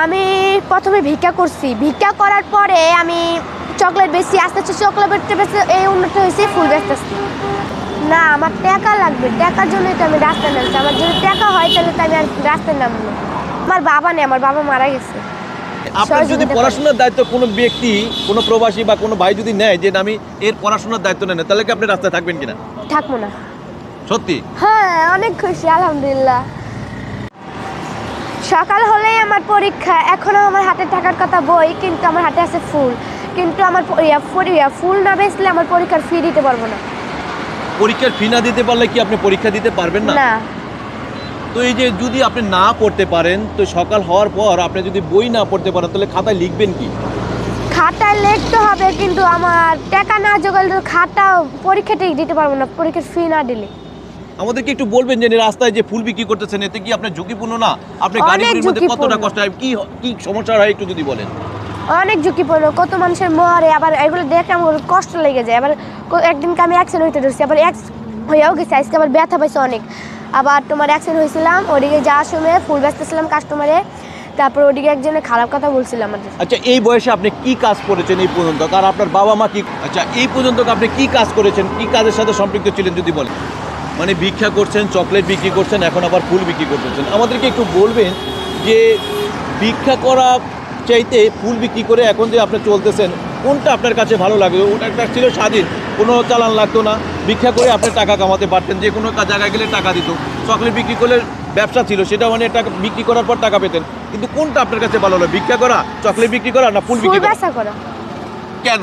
আমি প্রথমে ভিক্ষা করছি। ভিক্ষা করার পরে আমি চকলেট বেশি আস্তে আস্তে চকলেট বেচতে এই উন্নত হয়েছে ফুল বেচতেছি। না আমার টাকা লাগবে টাকার জন্যই তো আমি রাস্তায় নামছি। আমার যদি টাকা হয় তাহলে তো আমি আর রাস্তায় নামবো আমার বাবা নেই আমার বাবা মারা গেছে। আপনার যদি পড়াশোনার দায়িত্ব কোনো ব্যক্তি কোনো প্রবাসী বা কোনো ভাই যদি নেয় যে আমি এর পড়াশোনার দায়িত্ব নেন তাহলে কি আপনি রাস্তায় থাকবেন কিনা? থাকব না। সত্যি? হ্যাঁ অনেক খুশি আলহামদুলিল্লাহ। সকাল হলেই আমার পরীক্ষা এখনও আমার হাতে থাকার কথা বই কিন্তু আমার হাতে আছে ফুল। কিন্তু আমার ফুল- না বেচলে আমার পরীক্ষার ফি দিতে পারব না। পরীক্ষার ফি না দিতে পারলে কি আপনি পরীক্ষা দিতে পারবেন না? না। তো এই যে যদি আপনি না পড়তে পারেন তো সকাল হওয়ার পর আপনি যদি বই না পড়তে পারেন তাহলে খাতায় লিখবেন কি? খাতায় লিখতে হবে কিন্তু আমার টাকা না জোগাড় খাতা পরীক্ষাটাই দিতে পারব না পরীক্ষার ফি না দিলে। আমাদেরকে একটু বলবেন যে রাস্তায় যে ফুল বিক্রি করতেছেন এতে কি আপনার ঝুঁকিপূর্ণ না? আপনি গাড়িগুলির মধ্যে কতটা কষ্ট হয়? কি কি সমস্যা হয় একটু যদি বলেন? অনেক ঝুঁকিপূর্ণ। কত মানুষের মরে আবার এগুলো দেখে আমার কষ্ট লেগে যায়। আবার একদিনকে আমি অ্যাক্সিডেন্ট হইতে ধরছি আবার এক্স হয়েও গেছে। আজকে আবার ব্যথা পাইছে অনেক। আবার তোমার অ্যাক্সিডেন্ট হয়েছিলাম ওদিকে যাওয়ার সময় ফুল বেচতেছিলাম কাস্টমারে তারপর ওদিকে একজনের খারাপ কথা বলছিলাম আমাদের। আচ্ছা এই বয়সে আপনি কি কাজ করেছেন এই পর্যন্ত? আর আপনার বাবা মা কি আচ্ছা এই পর্যন্ত আপনি কি কাজ করেছেন? কি কাজের সাথে সম্পৃক্ত ছিলেন যদি বলেন? মানে ভিক্ষা করছেন চকলেট বিক্রি করছেন এখন আবার ফুল বিক্রি করতেছেন আমাদেরকে একটু বলবেন যে ভিক্ষা করা চাইতে ফুল বিক্রি করে এখন যে আপনি চলতেছেন কোনটা আপনার কাছে ভালো লাগে ওটা একটা ছিল স্বাধীন কোনো চালান লাগতো না। ভিক্ষা করে আপনি টাকা কামাতে পারতেন যে কোনো জায়গায় গেলে টাকা দিত। চকলেট বিক্রি করলে ব্যবসা ছিল সেটা মানে টাকা বিক্রি করার পর টাকা পেতেন। কিন্তু কোনটা আপনার কাছে ভালো হলো ভিক্ষা করা চকলেট বিক্রি করা না ফুল ফুল বিক্রি করা। কেন?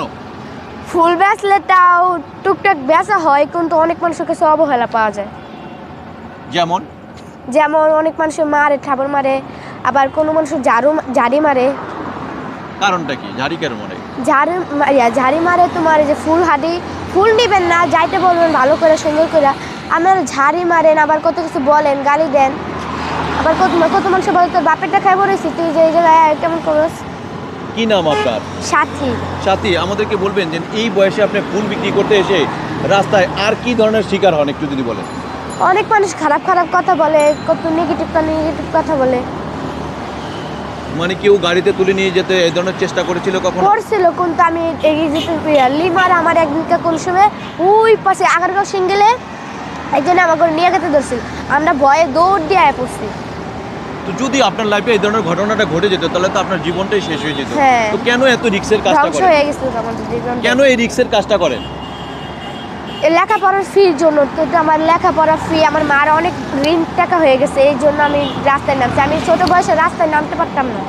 ফুল বেচলে তাও টুকটাক বেচা হয় কিন্তু অনেক মানুষের কাছে অবহেলা পাওয়া যায়। যেমন? যেমন অনেক মানুষের মারে ঠাবর মারে আবার কোনো মানুষের ঝাড়ু ঝাড়ি মারে। কারণটা কি? ঝাড়ি কেন মনে ঝাড়ি মা- ইয়া, ঝাড়ি মারে তোমার এই যে ফুল হাঁটি ফুল নিবেন না যাইতে বলবেন ভালো করে সুন্দর করে। আমার ঝাড়ি মারেন আবার কত কিছু বলেন গালি দেন। আবার কত কত মানুষ বলে তোর বাপেরটা খাই বলেছি তুই যে এই জায়গায় কেমন করস? কি নাম আপনার? সাথী। সাথী আমাদেরকে বলবেন যে এই বয়সে আপনি ফুল বিক্রি করতে এসে রাস্তায় আর কি ধরনের শিকার হন একটু যদি বলেন। অনেক মানুষ খারাপ খারাপ কথা বলে কত নেগেটিভ নেগেটিভ কথা বলে। মানে কেউ গাড়িতে তুলে নিয়ে যেতে এই ধরনের চেষ্টা করেছিল কখনো? করছিল কিন্তু আমি এগিয়ে যেতে লিমার আমার একদিনকে কোন সময় ওই পাশে আগারগাঁও সিঙ্গেলে একজন আমাকে নিয়ে গেতে ধরছিল। আমরা ভয়ে দৌড় দিয়ে আয় পড়ছি। তো যদি আপনার লাইফে এই ধরনের ঘটনাটা ঘটে যেত তাহলে তো আপনার জীবনটাই শেষ হয়ে যেত। হ্যাঁ। তো কেন এত রিক্সের কাজটা করেন? হয়ে আমাদের জীবনটা। কেন এই রিক্সের কাজটা করেন? লেখাপড়ার ফির জন্য তো তো আমার লেখাপড়া ফি আমার মার অনেক ঋণ টাকা হয়ে গেছে এই জন্য আমি রাস্তায় নামছি। আমি ছোট বয়সে রাস্তায় নামতে পারতাম না।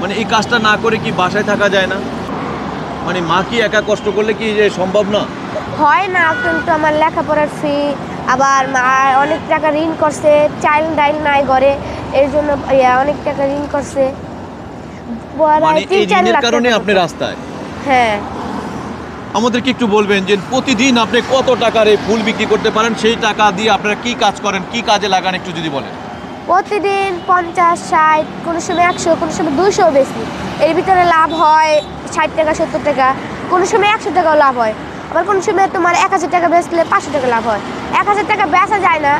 মানে এই কাজটা না করে কি বাসায় থাকা যায় না? মানে মা কি একা কষ্ট করলে কি যে সম্ভব না? হয় না কিন্তু আমার লেখাপড়ার ফি আবার মা অনেক টাকা ঋণ করছে চাইল্ড ডাইল নাই ঘরে। এর জন্য অনেক টাকা ঋণ করছে। মানে এই ঋণের কারণে আপনি রাস্তায়? হ্যাঁ। আমাদেরকে একটু বলবেন যে প্রতিদিন আপনি কত টাকার এই ফুল বিক্রি করতে পারেন? সেই টাকা দিয়ে আপনারা কি কাজ করেন? কি কাজে লাগান একটু যদি বলেন। প্রতিদিন পঞ্চাশ ষাট কোনো সময় একশো কোনো সময় দুশো বেশি। এর ভিতরে লাভ হয় ষাট টাকা সত্তর টাকা। কোনো সময় একশো টাকাও লাভ হয়। আবার কোনো সময় তোমার এক হাজার টাকা বেচলে পাঁচশো টাকা লাভ হয়। এক হাজার টাকা বেচা যায় না।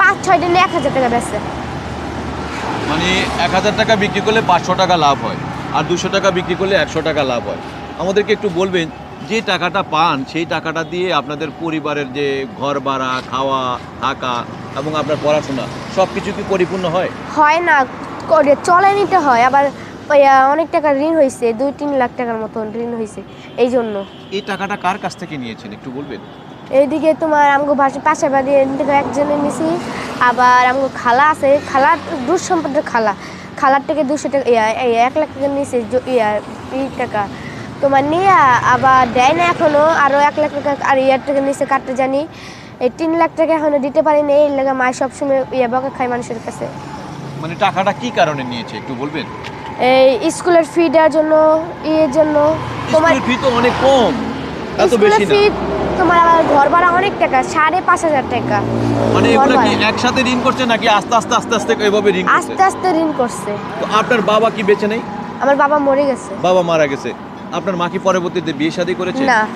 পাঁচ ছয় দিনে এক হাজার টাকা বেচে। মানে এক হাজার টাকা বিক্রি করলে পাঁচশো টাকা লাভ হয় আর দুশো টাকা বিক্রি করলে একশো টাকা লাভ হয়। আমাদেরকে একটু বলবেন যে টাকাটা পান সেই টাকাটা দিয়ে আপনাদের পরিবারের যে ঘর ভাড়া খাওয়া থাকা এবং আপনার পড়াশোনা সব কিছু কি পরিপূর্ণ হয়? হয় না করে চলে নিতে হয়। আবার অনেক টাকা ঋণ হয়েছে দুই তিন লাখ টাকার মতন ঋণ হয়েছে এই জন্য এই টাকাটা কার কাছ থেকে নিয়েছেন একটু বলবেন? এইদিকে তোমার আমগো বাসা পাশে বাড়ি থেকে একজনের নিছি। আবার আমগো খালা আছে। খালা দূর সম্পর্কের খালা। খালার থেকে দুশো টাকা ইয়া এই এক লাখ টাকা নিছে ইয়া টাকা। তোমার নিয়ে আবার দেয় না এখনও আরও এক লাখ টাকা আর ইয়ার টাকা নিছে কাটতে জানি। এই তিন লাখ টাকা এখনও দিতে পারি পারিনি। এই লাগে মায় সবসময় ইয়া বকা খায় মানুষের কাছে। মানে টাকাটা কি কারণে নিয়েছে একটু বলবেন? এই স্কুলের ফি দেওয়ার জন্য ইয়ের জন্য। তোমার ফি তো অনেক কম। স্কুলের না। ফি তোমার আবার ঘর ভাড়া অনেক টাকা? সাড়ে পাঁচ হাজার টাকা। মানে এগুলো কি একসাথে ঋণ করছে নাকি আস্তে আস্তে আস্তে আস্তে এভাবে ঋণ আস্তে আস্তে ঋণ করছে। তো আপনার বাবা কি বেঁচে নেই? আমার বাবা মরে গেছে। বাবা মারা গেছে। আপনার মা কি পরবর্তীতে বিয়ে শাদী করেছে? না।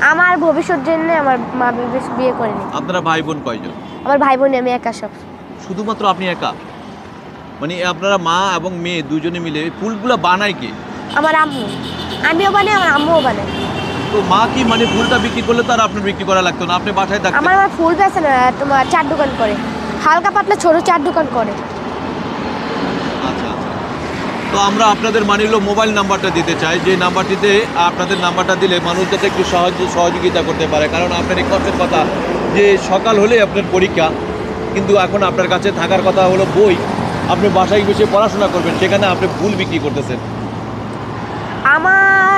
আমার ভবিষ্যৎ জন্য আমার মা বিয়ে- বিয়ে করেনি। আপনারা ভাই বোন কয়জন? আমার ভাই বোন আমি একা সব। শুধুমাত্র আপনি একা? মানে আপনারা মা এবং মেয়ে দুজনে মিলে ফুলগুলো বানায় কি? আমার আম্মু। আমিও বানাই আমার আম্মুও বানায়। তো মা কি মানে ফুলটা বিক্রি করলে তো আর আপনার বিক্রি করা লাগতো না? আপনি বাসায় থাকতেন। আমার আমার ফুল বেছে না তোমার চার দোকান করে। হালকা পাতলা ছোট চার দোকান করে। আচ্ছা আচ্ছা। তো আমরা আপনাদের মানিল মোবাইল নাম্বারটা দিতে চাই। যে নাম্বারটিতে আপনাদের নাম্বারটা দিলে মানুষ যাতে একটু সাহায্য সহযোগিতা করতে পারে। কারণ আপনার এই কষ্টের কথা যে সকাল হলে আপনার পরীক্ষা কিন্তু এখন আপনার কাছে থাকার কথা হলো বই। আপনি বাসায় বসে পড়াশোনা করবেন সেখানে আপনি ভুল বিক্রি করতেছেন। আমার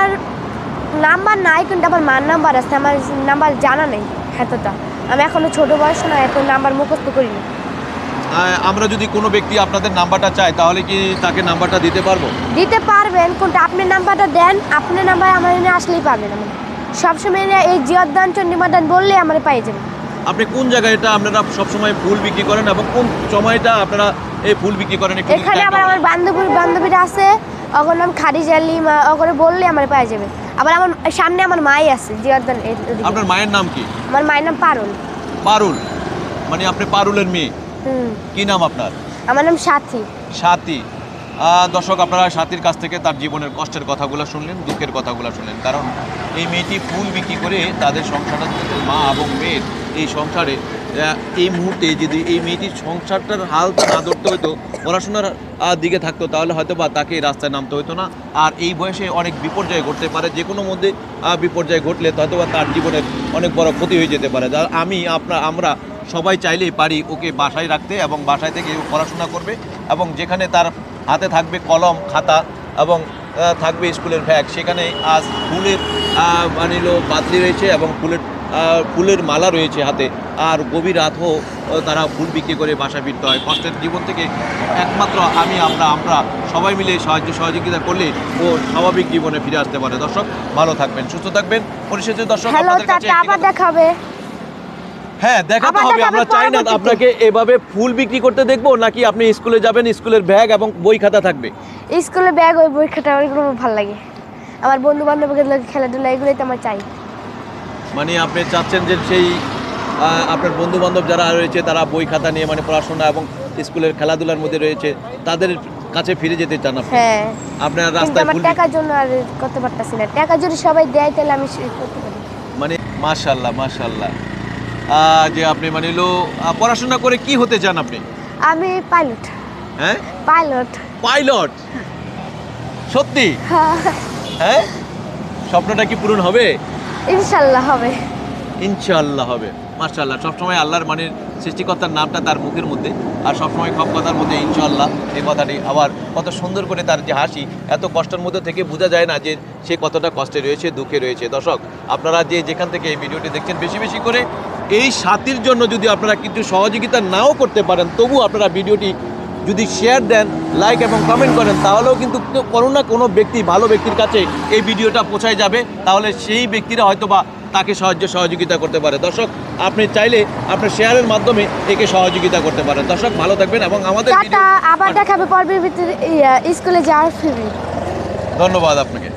নাম্বার নাই কিন্তু আমার মার নাম্বার আছে আমার নাম্বার জানা নেই এতটা। আমি এখনও ছোট বয়স না এখন নাম্বার মুখস্থ করিনি। আমরা যদি কোনো ব্যক্তি আপনাদের নাম্বারটা চায় তাহলে কি তাকে নাম্বারটা দিতে পারব? দিতে পারবেন কিন্তু আপনি নাম্বারটা দেন আপনার নাম্বার আমার এনে আসলেই পাবেন। আমার সবসময় এনে এই জিয়দান চন্ডিমাদান বললে আমার পাই যাবেন আপনি কোন জায়গায় এটা আপনারা সবসময় ফুল বিক্রি করেন এবং কোন সময়টা আপনারা এই ফুল বিক্রি করেন এখানে আবার আমার বান্ধবী বান্ধবীরা আছে ওগর নাম খাদিজা লিমা ওগরে বললে আমার পাই যাবে। আবার আমার সামনে আমার মাই আছে জিয়দান আপনার মায়ের নাম কি? আমার মায়ের নাম পারুল। পারুল? মানে আপনি পারুলের মেয়ে? কি নাম আপনার? আমার নাম সাথী। সাথী। দর্শক আপনারা সাথীর কাছ থেকে তার জীবনের কষ্টের কথাগুলো শুনলেন দুঃখের কথাগুলো শুনলেন। কারণ এই মেয়েটি ফুল বিক্রি করে তাদের সংসারটা। মা এবং মেয়ের এই সংসারে এই মুহূর্তে যদি এই মেয়েটির সংসারটার হাল না ধরতে হতো পড়াশোনার দিকে থাকতো তাহলে হয়তো বা তাকে রাস্তায় নামতে হতো না। আর এই বয়সে অনেক বিপর্যয় ঘটতে পারে যে কোনো মধ্যে বিপর্যয় ঘটলে হয়তো বা তার জীবনের অনেক বড় ক্ষতি হয়ে যেতে পারে। আমি আপনার আমরা সবাই চাইলেই পারি ওকে বাসায় রাখতে এবং বাসায় থেকে পড়াশোনা করবে এবং যেখানে তার হাতে থাকবে কলম খাতা এবং থাকবে স্কুলের ব্যাগ। সেখানে আজ ফুলের আহ, মানিল পাতলি রয়েছে এবং ফুলের ফুলের মালা রয়েছে হাতে। আর গভীর রাত হোক তারা ফুল বিক্রি করে বাসা ফিরতে হয়। কষ্টের জীবন থেকে একমাত্র আমি আমরা আমরা সবাই মিলে সাহায্য সহযোগিতা করলে ও স্বাভাবিক জীবনে ফিরে আসতে পারে। দর্শক ভালো থাকবেন সুস্থ থাকবেন। পরিশেষে দর্শক আপনাদের কাছে আবার দেখাবে হ্যাঁ দেখাতে হবে। আমরা চাই না আপনাকে এভাবে ফুল বিক্রি করতে দেখব নাকি আপনি স্কুলে যাবেন স্কুলের ব্যাগ এবং বই খাতা থাকবে? স্কুলে ব্যাগ ওই বই খাতা ওইগুলো ভালো লাগে। আমার বন্ধু বান্ধবের লোক খেলাধুলা এগুলোই তো আমার চাই। মানে আপনি চাচ্ছেন যে সেই আপনার বন্ধু বান্ধব যারা রয়েছে তারা বই খাতা নিয়ে মানে পড়াশোনা এবং স্কুলের খেলাধুলার মধ্যে রয়েছে তাদের কাছে ফিরে যেতে চান আপনি? হ্যাঁ। আপনার রাস্তায় আমার টাকার জন্য আর করতে পারতাছি না। টাকা যদি সবাই দেয় তাহলে আমি সে- করতে পারি। মানে মাশাল্লাহ মাশাল্লাহ যে আপনি মানে লো পড়াশোনা করে কি হতে চান আপনি? আমি পাইলট। হ্যাঁ? পাইলট। পাইলট? সত্যি? হ্যাঁ। স্বপ্নটা কি পূরণ হবে? ইনশাল্লাহ হবে। ইনশাআল্লাহ হবে। মাশাআল্লাহ, সবসময় আল্লাহর মানের সৃষ্টিকর্তার নামটা তার মুখের মধ্যে আর সবসময় সব কথার মধ্যে ইনশাল্লাহ এই কথাটি আবার কত সুন্দর করে তার যে হাসি, এত কষ্টের মধ্যে থেকে বোঝা যায় না যে সে কতটা কষ্টে রয়েছে, দুঃখে রয়েছে। দর্শক, আপনারা যে যেখান থেকে এই ভিডিওটি দেখছেন বেশি বেশি করে এই সাথীর জন্য যদি আপনারা কিছু সহযোগিতা নাও করতে পারেন তবু আপনারা ভিডিওটি যদি শেয়ার দেন লাইক এবং কমেন্ট করেন তাহলেও কিন্তু কোনো না কোনো ব্যক্তি ভালো ব্যক্তির কাছে এই ভিডিওটা পৌঁছায় যাবে। তাহলে সেই ব্যক্তিরা হয়তো বা তাকে সাহায্য সহযোগিতা করতে পারে। দর্শক আপনি চাইলে আপনার শেয়ারের মাধ্যমে একে সহযোগিতা করতে পারেন। দর্শক ভালো থাকবেন এবং আমাদের আবার দেখাবে পর্বের ভিতরে স্কুলে যাওয়ার ধন্যবাদ আপনাকে।